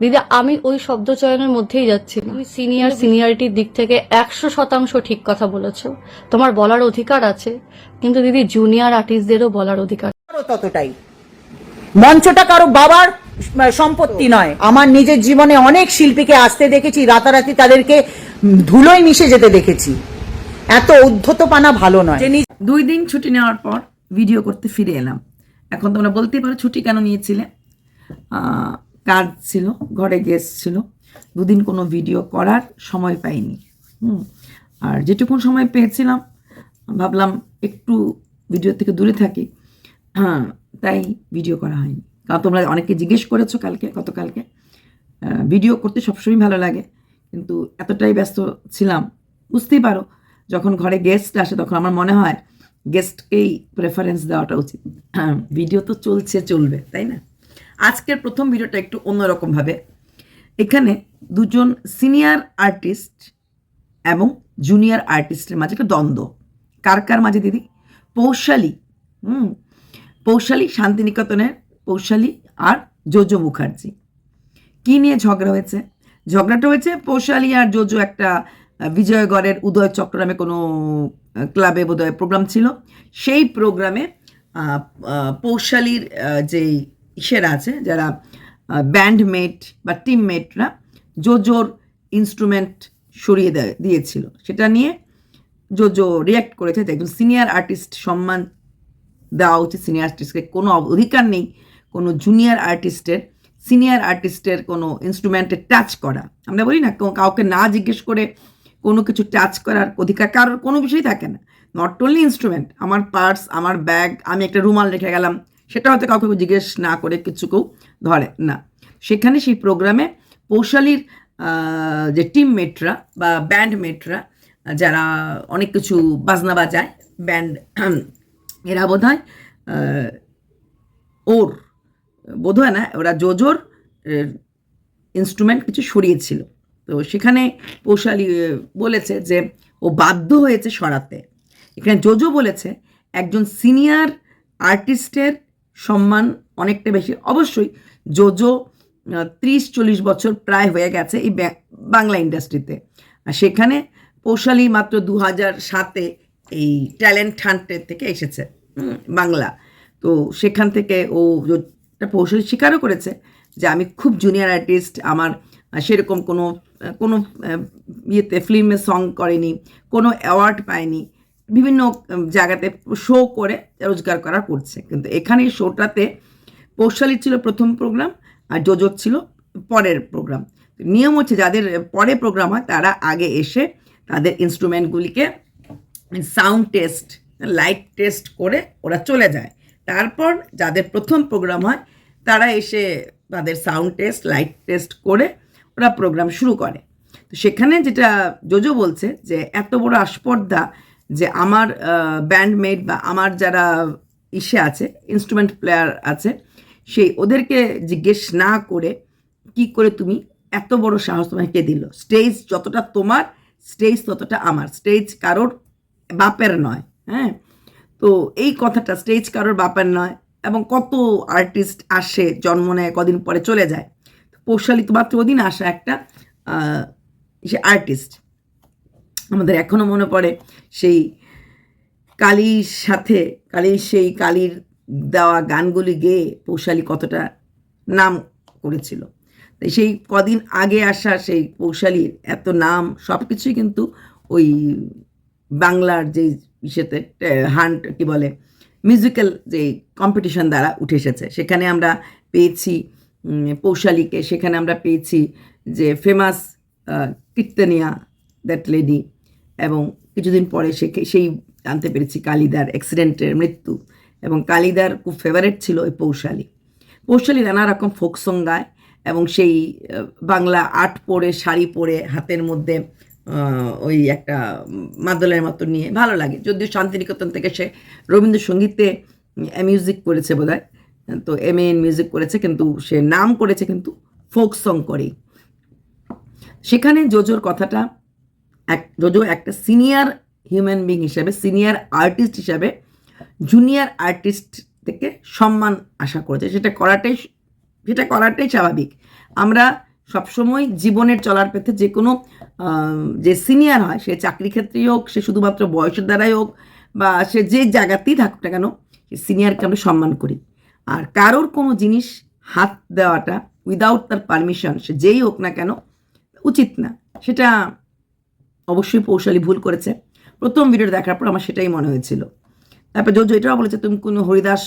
দিদি আমি ওই শব্দ চয়নের মধ্যেই যাচ্ছি তুমি সিনিয়র সিনিয়রিটির দিক থেকে একশো শতাংশ ঠিক কথা বলেছ। তোমার বলার অধিকার আছে কিন্তু দিদি জুনিয়র আর্টিস্টদেরও বলার অধিকার ততটাই। মঞ্চটা কারও বাবার সম্পত্তি নয়। আমার নিজের জীবনে অনেক শিল্পীকে আসতে দেখেছি রাতারাতি তাদেরকে ধুলোয় মিশে যেতে দেখেছি। এত উদ্ধত পানা ভালো নয়। দুই দিন ছুটি নেওয়ার পর ভিডিও করতে ফিরে এলাম। এখন তোমরা বলতেই পারো ছুটি কেন নিয়েছিলে। আহ, কাজ ছিল ঘরে গেস্ট ছিল। দুদিন কোনো ভিডিও করার সময় পাইনি। হুম আর যেটুকুন সময় পেয়েছিলাম ভাবলাম একটু ভিডিও থেকে দূরে থাকি। হ্যাঁ তাই ভিডিও করা হয়নি। কারণ তোমরা অনেকে জিজ্ঞেস করেছ কালকে গতকালকে। ভিডিও করতে সবসময় ভালো লাগে কিন্তু এতটাই ব্যস্ত ছিলাম। বুঝতেই পারো যখন ঘরে গেস্ট আসে তখন আমার মনে হয় গেস্টকেই প্রেফারেন্স দেওয়াটা উচিত। হ্যাঁ, ভিডিও তো চলছে চলবে তাই না? আজকের প্রথম ভিডিওটা একটু অন্যরকমভাবে এখানে দুজন সিনিয়র আর্টিস্ট এবং জুনিয়র আর্টিস্টের মাঝে একটা দ্বন্দ্ব। কার কার মাঝে দিদি? পৌশালী। হুম। পৌশালী শান্তিনিকেতনের পৌশালী আর জোজো মুখার্জি। কি নিয়ে ঝগড়া হয়েছে? ঝগড়াটা হয়েছে পৌশালী আর জোজো একটা বিজয়গড়ের উদয় চক্র নামে কোনো ক্লাবে বোধহয় প্রোগ্রাম ছিল। সেই প্রোগ্রামে পৌশালীর যেই ইসেরা আছে যারা ব্যান্ডমেট বা টিমমেটরা জোজোর ইনস্ট্রুমেন্ট সরিয়ে দেয়, দিয়েছিল। সেটা নিয়ে জো জো রিয়াক্ট করেছে যে একজন সিনিয়র আর্টিস্ট সম্মান দেওয়া উচিত। সিনিয়র আর্টিস্টকে কোনো অধিকার নেই কোনো জুনিয়র আর্টিস্টের সিনিয়র আর্টিস্টের কোনো ইনস্ট্রুমেন্টে টাচ করা। আমরা বলি না কাউকে না জিজ্ঞেস করে কোনো কিছু টাচ করার অধিকার কারোর কোনো বিষয়ই থাকে না। নট অনলি ইনস্ট্রুমেন্ট আমার পার্স আমার ব্যাগ আমি একটা রুমাল রেখে গেলাম সেটা হয়তো কাউকে জিজ্ঞেস না করে কিছু কেউ ধরে না। সেখানে সেই প্রোগ্রামে পৌশালীর যে টিম টিমমেটরা বা ব্যান্ডমেটরা যারা অনেক কিছু বাজনা বাজায় ব্যান্ড এরা বোধ হয় ওর বোধ হয় না, ওরা জোজোর ইনস্ট্রুমেন্ট কিছু সরিয়েছিল। তো সেখানে পৌশালী বলেছে যে ও বাধ্য হয়েছে সরাতে। এখানে জোজো বলেছে, একজন সিনিয়র আর্টিস্টের সম্মান অনেকটা বেশি। অবশ্যই জোজো ত্রিশ, চল্লিশ বছর প্রায় হয়ে গেছে এই বাংলা ইন্ডাস্ট্রিতে। আর সেখানে পৌশালী মাত্র দু হাজার সাতে এই ট্যালেন্ট হান্টের থেকে এসেছে বাংলা। তো সেখান থেকে ও পৌশালী স্বীকারও করেছে যে আমি খুব জুনিয়র আর্টিস্ট আমার সেরকম কোনো কোনো ইয়েতে ফিল্মে সং করেনি, কোনো অ্যাওয়ার্ড পায়নি। বিভিন্ন জায়গাতে শো করে রোজগার করা করছে। কিন্তু এখানে শোটাতে পৌশালীর ছিল প্রথম প্রোগ্রাম আর জোজোর ছিল পরের প্রোগ্রাম নিয়ম হচ্ছে যাদের পরে প্রোগ্রাম হয় তারা আগে এসে তাদের ইনস্ট্রুমেন্টগুলিকে সাউন্ড টেস্ট লাইট টেস্ট করে ওরা চলে যায়। তারপর যাদের প্রথম প্রোগ্রাম হয় তারা এসে তাদের সাউন্ড টেস্ট লাইট টেস্ট করে ওরা প্রোগ্রাম শুরু করে। তো সেখানে যেটা জোজো বলছে যে, এত বড় আস্পর্ধা যে আমার ব্যান্ডমেট বা আমার যারা ইসে আছে ইনস্ট্রুমেন্ট প্লেয়ার আছে, সেই ওদেরকে জিজ্ঞেস না করে কি করে তুমি এত বড় সাহস তোমাকে দিল? স্টেজ যতটা তোমার স্টেজ ততটা আমার। স্টেজ কারোর বাপের নয় হ্যাঁ? তো এই কথাটা স্টেজ কারোর বাপের নয় এবং কত আর্টিস্ট আসে, জন্ম নেয়, কদিন পরে চলে যায়। পৌশালী তো মাত্র ওদিন আসা একটা সে আর্টিস্ট আমাদের এখনও মনে পড়ে সেই কালীর সাথে, কালীর সেই কালীর দেওয়া গানগুলি গেয়ে পৌশালী কতটা নাম করেছিল। তাই সেই কদিন আগে আসা সেই পৌশালীর এত নাম সব কিছুই কিন্তু ওই বাংলার যে ইসেতে হান্ট কি বলে মিউজিক্যাল যে কম্পিটিশন দ্বারা উঠে এসেছে। সেখানে আমরা পেয়েছি পৌশালীকে, সেখানে আমরা পেয়েছি যে ফেমাস কীর্তনিয়া দ্যাট লেডি এবং কিছুদিন পরে সে সেই জানতে পেরেছি কালিদার অ্যাক্সিডেন্টের মৃত্যু এবং কালিদার খুব ফেভারেট ছিল ওই পৌশালী। পৌশালী নানা রকম ফোক সং গায় এবং সেই বাংলা আর্ট পরে, শাড়ি পরে, হাতের মধ্যে ওই একটা মাদলের মতো নিয়ে ভালো লাগে। যদিও শান্তিনিকেতন থেকে সে রবীন্দ্রসঙ্গীতে মিউজিক করেছে বোধ তো এম এ মিউজিক করেছে কিন্তু সে নাম করেছে কিন্তু ফোক সং করেই। সেখানে জোজোর কথাটা এক জোজো একটা সিনিয়র হিউম্যান বিং হিসাবে সিনিয়র আর্টিস্ট হিসাবে জুনিয়র আর্টিস্ট থেকে সম্মান আশা করেছে। সেটা করাটাই সেটা করাটাই স্বাভাবিক। আমরা সবসময় জীবনের চলার পথে যে কোনো যে সিনিয়র হয়, সে চাকরি ক্ষেত্রেই হোক, সে শুধুমাত্র বয়সের দ্বারাই হোক, বা সে যে জায়গাতেই থাকুক না কেন সিনিয়রকে আমরা সম্মান করি। আর কারোর কোনো জিনিস হাত দেওয়াটা উইদাউট তার পারমিশন সে যেই হোক না কেন, উচিত না। সেটা অবশ্যই পৌশালী ভুল করেছে। প্রথম ভিডিওটা দেখার পর আমার সেটাই মনে হয়েছিল। তারপর জোজো এটাও বলেছে, তুমি কোনো হরিদাস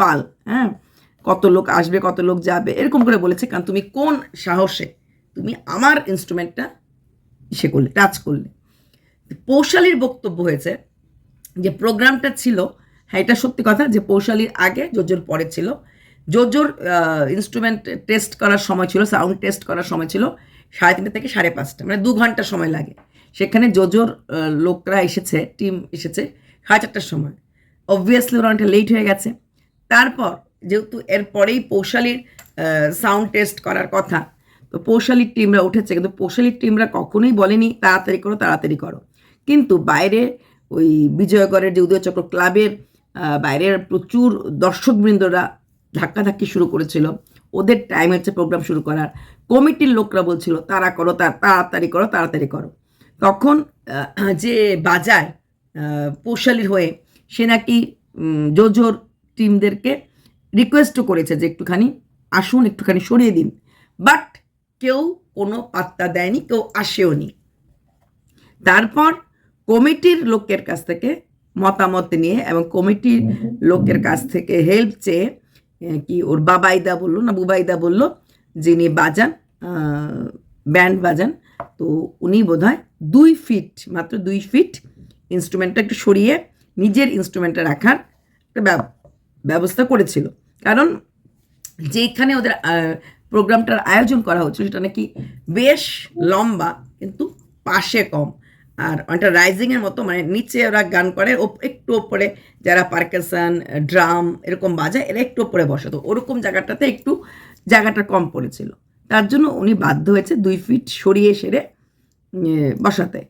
পাল হ্যাঁ? কত লোক আসবে, কত লোক যাবে? এরকম করে বলেছে, কারণ তুমি কোন সাহসে, তুমি আমার ইনস্ট্রুমেন্টটা ইসে করলে টাচ করলে? পৌশালীর বক্তব্য হয়েছে যে প্রোগ্রামটা ছিল হ্যাঁ এটা সত্যি কথা যে পৌশালীর আগে জোজোর পরে ছিল। জোজোর ইনস্ট্রুমেন্ট টেস্ট করার সময় ছিল সাউন্ড টেস্ট করার সময় ছিল, সাড়ে তিনটে থেকে সাড়ে পাঁচটা মানে দু ঘণ্টা সময় লাগে। সেখানে জোজোর লোকরা এসেছে টিম এসেছে সাড়ে চারটার সময়। অবভিয়াসলি ওরা অনেকটা লেট হয়ে গেছে। তারপর যেহেতু এর পরেই পৌশালীর সাউন্ড টেস্ট করার কথা, তো পৌশালীর টিমরা উঠেছে। কিন্তু পৌশালীর টিমরা কখনোই বলেনি, তাড়াতাড়ি করো তাড়াতাড়ি করো। কিন্তু বাইরে ওই বিজয়গড়ের যে উদয়চক্র ক্লাবের বাইরের প্রচুর দর্শকবৃন্দরা ধাক্কাধাক্কি শুরু করেছিল। ওদের টাইম হচ্ছে প্রোগ্রাম শুরু করার, কমিটির লোকরা বলছিল তারা করো তাড়াতাড়ি করো তাড়াতাড়ি করো। তখন যে বাজায় আহ, হয়ে সে নাকি জোজোর টিমদেরকে রিকোয়েস্টও করেছে যে একটুখানি আসুন একটুখানি সরিয়ে দিন। বাট কেউ কোনো পাত্তা দেয়নি কেউ আসেও নি। তারপর কমিটির লোকের কাছ থেকে মতামত নিয়ে এবং কমিটির লোকের কাছ থেকে হেল্প চেয়ে কি ওর বাবাইদা বলল না বুবাইদা বলল যিনি বাজান ব্যান্ড বাজান তো উনি বোধহয় দুই ফিট মাত্র দুই ফিট ইনস্ট্রুমেন্টটা একটু সরিয়ে নিজের ইনস্ট্রুমেন্টটা রাখার একটা ব্যব- ব্যবস্থা করেছিল। কারণ যেখানে ওদের প্রোগ্রামটার আয়োজন করা হচ্ছে সেটা নাকি বেশ লম্বা, কিন্তু পাশে কম। আর অনেকটা রাইজিংয়ের মতো মানে নিচে ওরা গান করে একটু ওপরে, যারা পার্কেশন ড্রাম এরকম বাজায়, এরা একটু ওপরে বসে তো ওরকম জায়গাটাতে একটু জায়গাটা কম পড়েছিল। তার জন্য উনি বাধ্য হয়েছে দুই ফিট সরিয়ে সেরে বসাতে।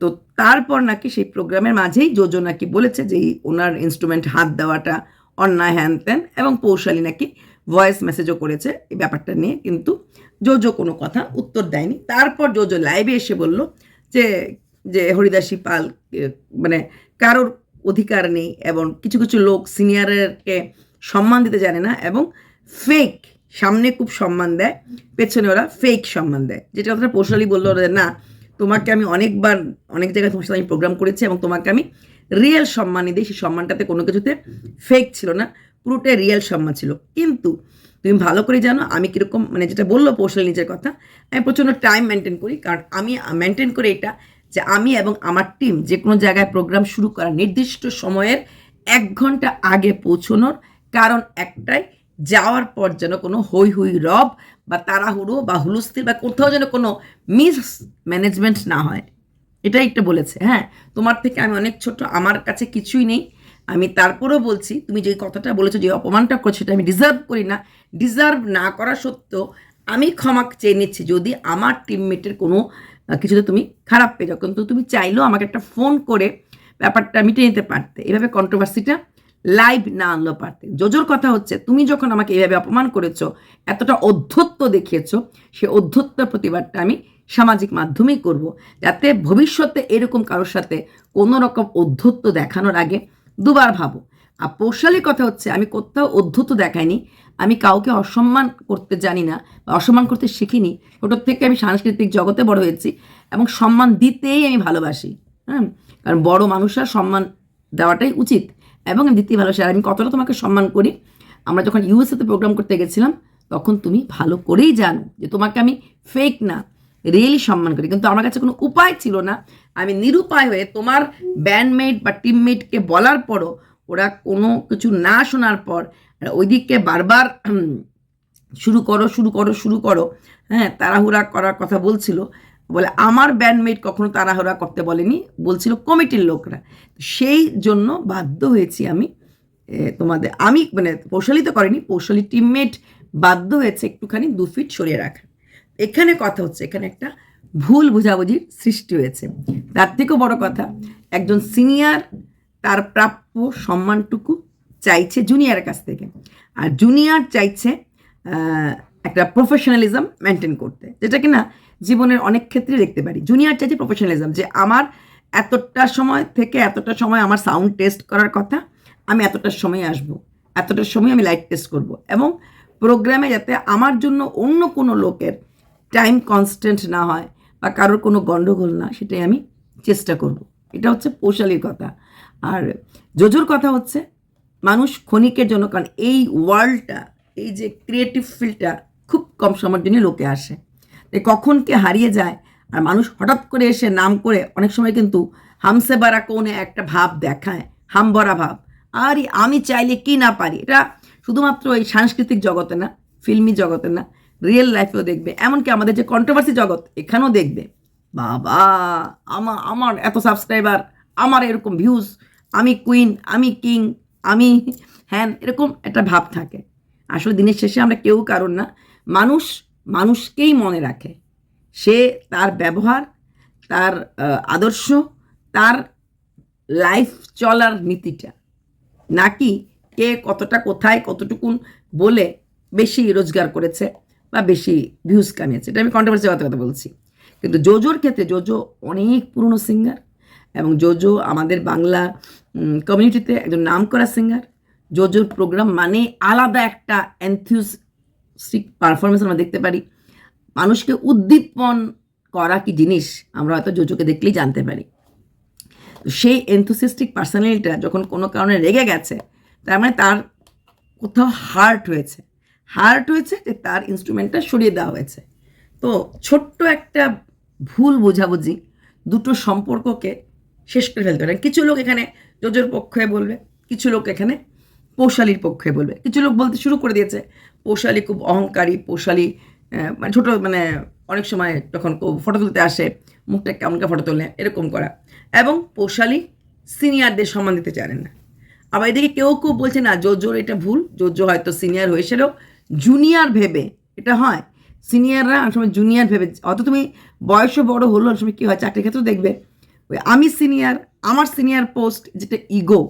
তো তারপর নাকি সেই প্রোগ্রামের মাঝেই যোজো নাকি বলেছে যে ওনার ইনস্ট্রুমেন্ট হাত দেওয়াটা অন্যায় হ্যান ত্যান এবং পৌশালী নাকি ভয়েস মেসেজও করেছে এই ব্যাপারটা নিয়ে, কিন্তু জোজো কোনো কথা উত্তর দেয়নি। তারপর জোজো লাইভে এসে বলল যে যে হরিদাসী পাল মানে কারোর অধিকার নেই এবং কিছু কিছু লোক সিনিয়রকে সম্মান দিতে জানে না এবং ফেক সামনে খুব সম্মান দেয়, পেছনে ওরা ফেক সম্মান দেয়। যেটা কথাটা পৌশালী বলল ওরা না, তোমাকে আমি অনেকবার, অনেক জায়গায় তোমার সাথে আমি প্রোগ্রাম করেছি এবং তোমাকে আমি রিয়েল সম্মানই দিই। সেই সম্মানটাতে কোনো কিছুতে ফেক ছিল না, পুরোটাই রিয়েল সম্মান ছিল। কিন্তু তুমি ভালো করে জানো, আমি কীরকম মানে যেটা বলল পৌশালী নিজের কথা, আমি প্রচণ্ড টাইম মেনটেন করি। কারণ আমি মেনটেন করে এটা যে আমি এবং আমার টিম যে কোনো জায়গায় প্রোগ্রাম শুরু করার নির্দিষ্ট সময়ের এক ঘণ্টা আগে পৌঁছানোর কারণ একটাই যাওয়ার পর যেন কোনো হই হই রব বা তাড়াহুড়ো বা হুলস্থির বা কোথাও যেন কোনো মিস ম্যানেজমেন্ট না হয়। এটাই একটা বলেছে হ্যাঁ? তোমার থেকে আমি অনেক ছোট, আমার কাছে কিছুই নেই। আমি তারপরেও বলছি, তুমি যে কথাটা বলেছ, যে অপমানটা করছ, সেটা আমি ডিজার্ভ করি না। ডিজার্ভ না করা সত্ত্বেও আমি ক্ষমা চেয়ে নিচ্ছি। যদি আমার টিমমেটের কোনো কিছুতে তুমি খারাপ পেয়ে যাও, কিন্তু তুমি চাইলেও আমাকে একটা ফোন করে ব্যাপারটা মিটিয়ে নিতে পারতে। এভাবে কন্ট্রোভার্সিটা লাইভ না আনলো পারতে। জোজোর কথা হচ্ছে, তুমি যখন আমাকে এইভাবে অপমান করেছ, এতটা অধ্যত্ব দেখিয়েছো, সে অধ্যত্বের প্রতিবাদটা আমি সামাজিক মাধ্যমেই করব, যাতে ভবিষ্যতে এরকম কারোর সাথে কোনো রকম অধ্যত্ব দেখানোর আগে দুবার ভাবো। আর পৌশালীর কথা হচ্ছে, আমি কোথাও অধ্যত্ব দেখাইনি, আমি কাউকে অসম্মান করতে জানি না, বা অসম্মান করতে শিখিনি। ছোটোর থেকে আমি সাংস্কৃতিক জগতে বড় হয়েছি, এবং সম্মান দিতেই আমি ভালোবাসি হ্যাঁ? কারণ বড় মানুষরা সম্মান দেওয়াটাই উচিত। এবং আমি দিতেই ভালোবাসি আর আমি কতটা তোমাকে সম্মান করি? আমরা যখন ইউএসএতে প্রোগ্রাম করতে গেছিলাম, তখন তুমি ভালো করেই জানো যে তোমাকে আমি ফেক না রিয়েলি সম্মান করি। কিন্তু আমার কাছে কোনো উপায় ছিল না। আমি নিরুপায় হয়ে তোমার ব্যান্ডমেট বা টিমমেটকে বলার পরও ওরা কোনো কিছু না শোনার পর ওইদিককে বারবার শুরু করো শুরু করো শুরু করো হ্যাঁ তাড়াহুড়া করার কথা বলছিল। বলে, আমার ব্যান্ডমেট কখনো তাড়াহুড়া করতে বলেনি। বলছিল কমিটির লোকরা। সেই জন্য বাধ্য হয়েছি আমি তোমাদের, আমি মানে পৌশালী তো করিনি পৌশালী টিমমেট বাধ্য হয়েছে একটুখানি দু ফিট সরিয়ে রাখা এখানে কথা হচ্ছে, এখানে একটা ভুল বোঝাবুঝির সৃষ্টি হয়েছে। তার থেকেও বড় কথা, একজন সিনিয়র তার প্রাপ্য সম্মানটুকু চাইছে জুনিয়রের কাছ থেকে। আর জুনিয়র চাইছে একটা প্রফেশনালিজম মেনটেন করতে। যেটা কিনা জীবনের অনেক ক্ষেত্রে দেখতে পারি। জুনিয়র চাইছে প্রফেশনালিজম যে আমার এতটা সময় থেকে এতটা সময় আমার সাউন্ড টেস্ট করার কথা, আমি এতটার সময় আসব এতটার সময় আমি লাইট টেস্ট করব এবং প্রোগ্রামে যাতে আমার জন্য অন্য কোনো লোকের টাইম কনস্ট্যান্ট না হয় বা কারোর কোনো গণ্ডগোল না, সেটাই আমি চেষ্টা করব। এটা হচ্ছে পৌশালির কথা। আর জোজোর কথা হচ্ছে, মানুষ ক্ষণিকের জন্য, কারণ এই ওয়ার্ল্ডটা এই যে ক্রিয়েটিভ ফিল্ডটা খুব কম সময়ের জন্য লোকে আসে। কখন কে হারিয়ে যায়? আর মানুষ হঠাৎ করে এসে নাম করে অনেক সময় কিন্তু হামসে বারা কোনে একটা ভাব দেখায়, হামবরা ভাব। আর, আমি চাইলে কি না পারি? এটা শুধুমাত্র এই সাংস্কৃতিক জগতে না, ফিল্মি জগতে না রিয়েল লাইফেও দেখবে। এমনকি আমাদের যে কন্ট্রোভার্সি জগৎ, এখানেও দেখবে। বাবা আমার আমার এত সাবস্ক্রাইবার আমার এরকম ভিউজ আমি কুইন আমি কিং আমি হ্যান, এরকম একটা ভাব থাকে। আসলে দিনের শেষে আমরা কেউ কারণ না। মানুষ মানুষকেই মনে রাখে। সে তার ব্যবহার, তার আদর্শ, তার লাইফ চলার নীতিটা। নাকি কে কতটা কোথায় কতটুকুন বলে বেশি রোজগার করেছে বা বেশি ভিউজ কামিয়েছে? এটা আমি কন্ট্রোভার্সি কথা কথা বলছি। কিন্তু জোজোর ক্ষেত্রে, জোজো অনেক পুরনো সিঙ্গার এবং জোজো আমাদের বাংলা কমিউনিটিতে একজন নামকরা সিঙ্গার জোজোর প্রোগ্রাম মানে আলাদা একটা এনথিউসিক পারফরমেন্স আমরা দেখতে পারি। মানুষকে উদ্দীপন করা কি জিনিস, আমরা হয়তো জোজোকে দেখলেই জানতে পারি। সেই এনথুসিস্টিক পার্সোনালিটিটা যখন কোনো কারণে রেগে গেছে, তার মানে তার কোথাও হার্ট হয়েছে। হার্ট হয়েছে যে তার ইনস্ট্রুমেন্টটা সরিয়ে দেওয়া হয়েছে। তো ছোট্ট একটা ভুল বোঝাবুঝি দুটো সম্পর্ককে শেষ করে ফেলতে পারে। কিছু লোক এখানে জোজোর পক্ষে বলবে, কিছু লোক এখানে পৌশালির পক্ষে বলবে। কিছু লোক বলতে শুরু করে দিয়েছে, পৌশালি খুব অহংকারী, পৌশালি মানে ছোটো মানে অনেক সময় যখন ফটো তুলতে আসে, মুখটা কেমন ফটো তোলে, এরকম করা। এবং পৌশালি সিনিয়রদের সম্মান দিতে জানেন না। আবার এদিকে কেউ কেউ বলছে, না জোজোর এটা ভুল। জোজো হয়তো সিনিয়র হয়েছিল। জুনিয়র ভেবে এটা হয়। সিনিয়ররা অনেক সময় জুনিয়র ভেবে, অত তুমি বয়সও বড় হলো, অনেক সময় কী হয়, চাকরির ক্ষেত্রেও দেখবে, ওই আমি সিনিয়র আমার সিনিয়র পোস্ট যেটা ইগো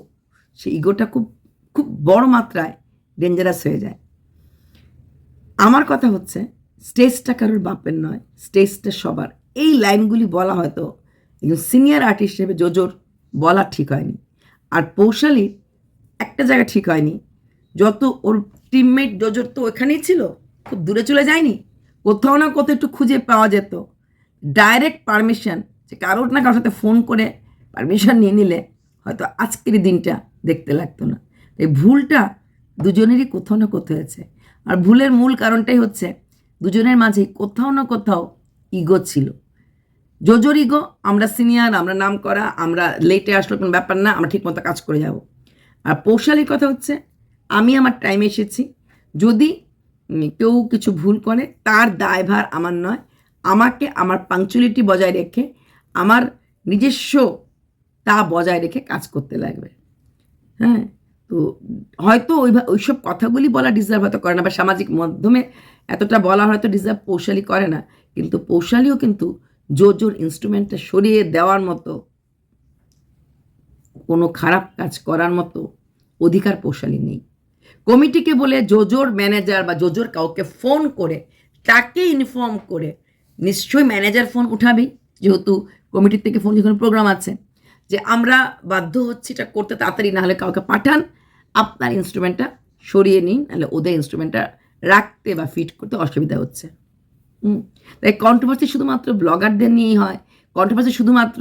সেই ইগোটা খুব খুব বড় মাত্রায় ডেঞ্জারাস হয়ে যায়। আমার কথা হচ্ছে স্টেজটা কারোর বাপের নয় স্টেজটা সবার। এই লাইনগুলি বলা হয়তো একজন সিনিয়র আর্টিস্ট হিসেবে জোজোর বলা ঠিক হয়নি। আর পৌশালির একটা জায়গা ঠিক হয়নি। যত ওর টিমমেট জোজোর তো ওখানেই ছিল, খুব দূরে চলে যায়নি। কোথাও না কোথাও একটু খুঁজে পাওয়া যেত। ডাইরেক্ট পারমিশন যে কারোর না কারোর সাথে ফোন করে পারমিশন নিয়ে নিলে হয়তো আজকের দিনটা দেখতে লাগতো না। এই ভুলটা দুজনেরই কোথাও না কোথাও হয়েছে আর ভুলের মূল কারণটাই হচ্ছে দুজনের মাঝে কোথাও না কোথাও ইগো ছিল। জোজোর ইগো আমরা সিনিয়র আমরা নাম করা আমরা লেটে আসলো, কোনো ব্যাপার না, আমরা ঠিকমতো কাজ করে যাব। আর পৌশালির কথা হচ্ছে, আমি আমার টাইমে এসেছি। যদি কেউ কিছু ভুল করে, তার দায়ভার আমার নয়। আমাকে আমার পাংচুয়ালিটি বজায় রেখে, আমার নিজস্ব তা বজায় রেখে কাজ করতে লাগবে। হ্যাঁ? তো হয়তো ওই ওইসব কথাগুলি বলা ডিজার্ভ হয়তো করে না বা সামাজিক মাধ্যমে এতটা বলা হয়তো ডিজার্ভ পৌশালি করে না। কিন্তু পৌশালিও কিন্তু জোর জোর ইনস্ট্রুমেন্টটা সরিয়ে দেওয়ার মতো, কোনো খারাপ কাজ করার মতো অধিকার পৌশালি নেই। কমিটিকে বলে জোজোর ম্যানেজার বা জোজোর কাউকে ফোন করে, তাকে ইনফর্ম করে নিশ্চয়ই ম্যানেজার ফোন উঠাবি যেহেতু কমিটির থেকে ফোন যেখানে প্রোগ্রাম আছে, যে আমরা বাধ্য হচ্ছি এটা করতে তাড়াতাড়ি না হলে কাউকে পাঠান আপনার ইনস্ট্রুমেন্টটা সরিয়ে নিন, নাহলে ওদের ইনস্ট্রুমেন্টটা রাখতে বা ফিট করতে অসুবিধা হচ্ছে। হুম? তাই কন্ট্রোভার্সি শুধুমাত্র ব্লগারদের নিয়েই হয়। কন্ট্রোভার্সি শুধুমাত্র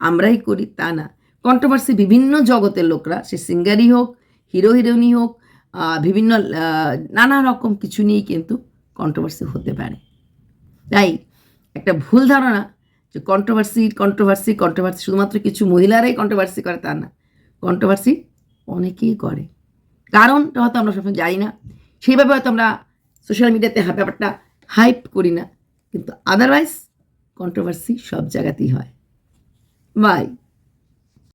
আমরাই করি, তা না। কন্ট্রোভার্সি বিভিন্ন জগতের লোকরা, সে সিঙ্গারই হোক হিরো হিরোইনই হোক বিভিন্ন নানা রকম কিছু নিয়েই কিন্তু কন্ট্রোভার্সি হতে পারে। তাই একটা ভুল ধারণা যে কন্ট্রোভার্সি কন্ট্রোভার্সি কন্ট্রোভার্সি শুধুমাত্র কিছু মহিলারাই কন্ট্রোভার্সি করে, তা না। কন্ট্রোভার্সি অনেকেই করে। কারণটা হয়তো আমরা সবসময় জানি না। সেইভাবে হয়তো আমরা সোশ্যাল মিডিয়াতে ব্যাপারটা হাইপ করি না। কিন্তু আদারওয়াইজ কন্ট্রোভার্সি সব জায়গাতেই হয়। বাই